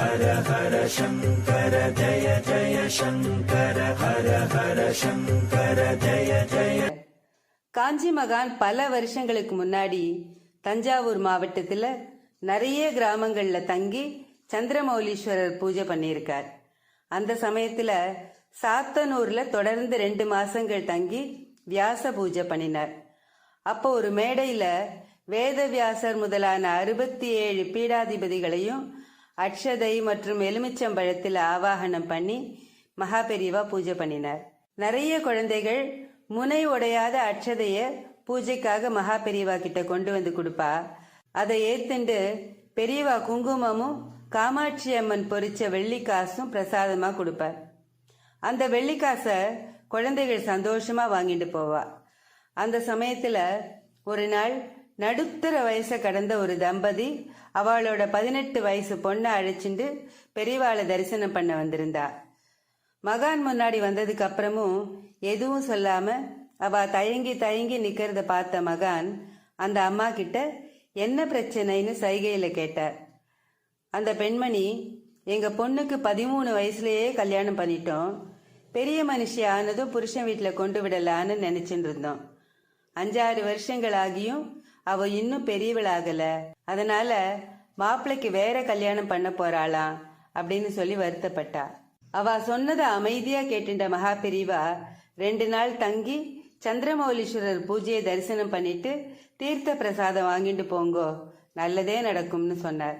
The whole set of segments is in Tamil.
ஹர ஹர சங்கர ஜய ஜய சங்கர ஹர ஹர சங்கர ஜய ஜய. காஞ்சி மகான் பல வருஷங்களுக்கு முன்னாடி தஞ்சாவூர் மாவட்டத்துல நிறைய கிராமங்கள்ல தங்கி சந்திரமௌலீஸ்வரர் பூஜை பண்ணியிருக்கார். அந்த சமயத்துல சாத்தனூர்ல தொடர்ந்து ரெண்டு மாசங்கள் தங்கி வியாச பூஜை பண்ணினார். அப்போ ஒரு மேடையில வேதவியாசர் முதலான அறுபத்தி ஏழு பீடாதிபதிகளையும் அக்ஷதை மற்றும் எலுமிச்சம்பழத்தில் ஆவாகனம் பண்ணி மகாபெரிவா பூஜை பண்ணினார். நிறைய குழந்தைகள் முனை உடையாத அக்ஷதைய பூஜைக்காக மகா பெரியவா கிட்ட கொண்டு வந்து கொடுப்பா. அதை ஏத்துண்டு பெரியவா குங்குமமும் காமாட்சி அம்மன் பொரிச்ச வெள்ளிக்காசும் பிரசாதமா கொடுப்பார் அந்த வெள்ளிக்காசை குழந்தைகள் சந்தோஷமா வாங்கிட்டு போவா. அந்த சமயத்துல ஒரு நாள் நடுத்தர வயசை கடந்த ஒரு தம்பதி அவளோட பதினெட்டு வயசு பொண்ணை அழைச்சிண்டு பெரியவாளை தரிசனம் பண்ண வந்திருந்தா. மகான் முன்னாடி வந்ததுக்கு அப்புறமும் எதுவும் சொல்லாம அவ தயங்கி தயங்கி நிக்கிறத பார்த்த மகான் அந்த அம்மா கிட்ட என்ன பிரச்சனைன்னு சைகையில கேட்டார் அந்த பெண்மணி எங்க பொண்ணுக்கு பதிமூணு வயசுலயே கல்யாணம் பண்ணிட்டோம். பெரிய மனுஷி ஆனதும் புருஷன் வீட்டுல கொண்டு விடலான்னு நினைச்சிட்டு இருந்தோம் அஞ்சாறு வருஷங்கள் ஆகியும் அவ இன்னும் பெரியவளாகல. அதனால மாப்பிள்ளைக்கு வேற கல்யாணம் பண்ண போறாளாம் அப்படின்னு சொல்லி வருத்தப்பட்டா. அவ சொன்னதை அமைதியா கேட்டுட்ட மகா பெரியவா ரெண்டு நாள் தங்கி சந்திரமௌலீஸ்வரர் பூஜையை தரிசனம் பண்ணிட்டு தீர்த்த பிரசாதம் வாங்கிட்டு போங்கோ நல்லதே நடக்கும்னு சொன்னார்.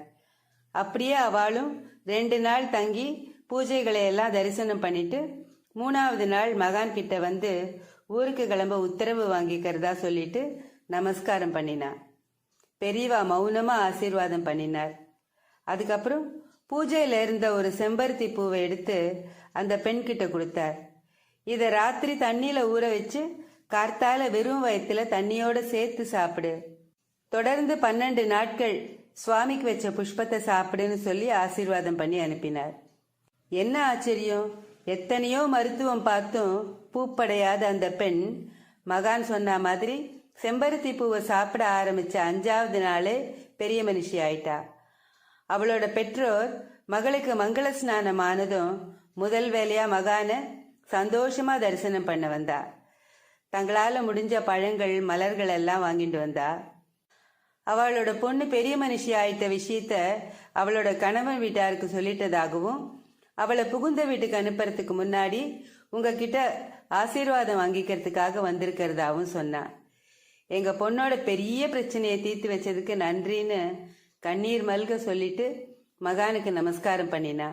அப்படியே அவளும் ரெண்டு நாள் தங்கி பூஜைகளை எல்லாம் தரிசனம் பண்ணிட்டு மூணாவது நாள் மகான் கிட்ட வந்து ஊருக்கு கிளம்ப உத்தரவு வாங்கிக்கிறதா சொல்லிட்டு நமஸ்காரம் பண்ணினா. பெரியவா மௌனமா ஆசீர்வாதம் பண்ணினார். அதுக்கப்புறம் பூஜையில இருந்த ஒரு செம்பருத்தி பூவை எடுத்து அந்த பெண் கிட்ட கொடுத்தார். இத ராத்திரி தண்ணியில ஊற வச்சு கார்த்தால வெறும் வயத்துல தண்ணியோட சேர்த்து சாப்பிடு. தொடர்ந்து பன்னெண்டு நாட்கள் சுவாமிக்கு வச்ச புஷ்பத்தை சாப்பிடுன்னு சொல்லி ஆசீர்வாதம் பண்ணி அனுப்பினார். என்ன ஆச்சரியம்? எத்தனையோ மருத்துவம் பார்த்தும் பூப்படையாத அந்த பெண் மகான் சொன்ன மாதிரி செம்பருத்தி பூவை சாப்பிட ஆரம்பித்த அஞ்சாவது நாளே பெரிய மனுஷி ஆயிட்டா. அவளோட பெற்றோர் மகளுக்கு மங்கள ஸ்நானம் ஆனதும் முதல் வேலையா மகான சந்தோஷமா தரிசனம் பண்ண வந்தா. தங்களால முடிஞ்ச பழங்கள் மலர்கள் எல்லாம் வாங்கிட்டு வந்தா. அவளோட பொண்ணு பெரிய மனுஷி ஆயிட்ட விஷயத்த அவளோட கணவன் வீட்டாருக்கு சொல்லிட்டதாகவும் அவளை புகுந்த வீட்டுக்கு அனுப்புறதுக்கு முன்னாடி உங்ககிட்ட ஆசீர்வாதம் வாங்கிக்கிறதுக்காக வந்திருக்கிறதாவும் சொன்னா. எங்க பொண்ணோட பெரிய பிரச்சனையை தீர்த்து வச்சதுக்கு நன்றின்னு கண்ணீர் மல்க சொல்லிட்டு மகானுக்கு நமஸ்காரம் பண்ணினா.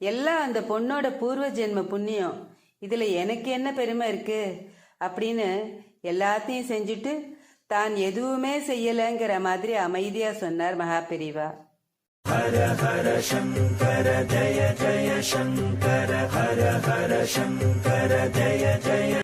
எல்லாம் அந்த பொண்ணோட பூர்வ ஜென்ம புண்ணியம் இதுல எனக்கு என்ன பெருமை இருக்கு? அப்படின்னு எல்லாத்தையும் செஞ்சுட்டு தான் எதுவுமே செய்யலங்கிற மாதிரி அமைதியா சொன்னார் மகா பெரிவா ஹர ஹர சங்கர ஜய ஜய சங்கர ஹர ஹர சங்கர ஜய ஜய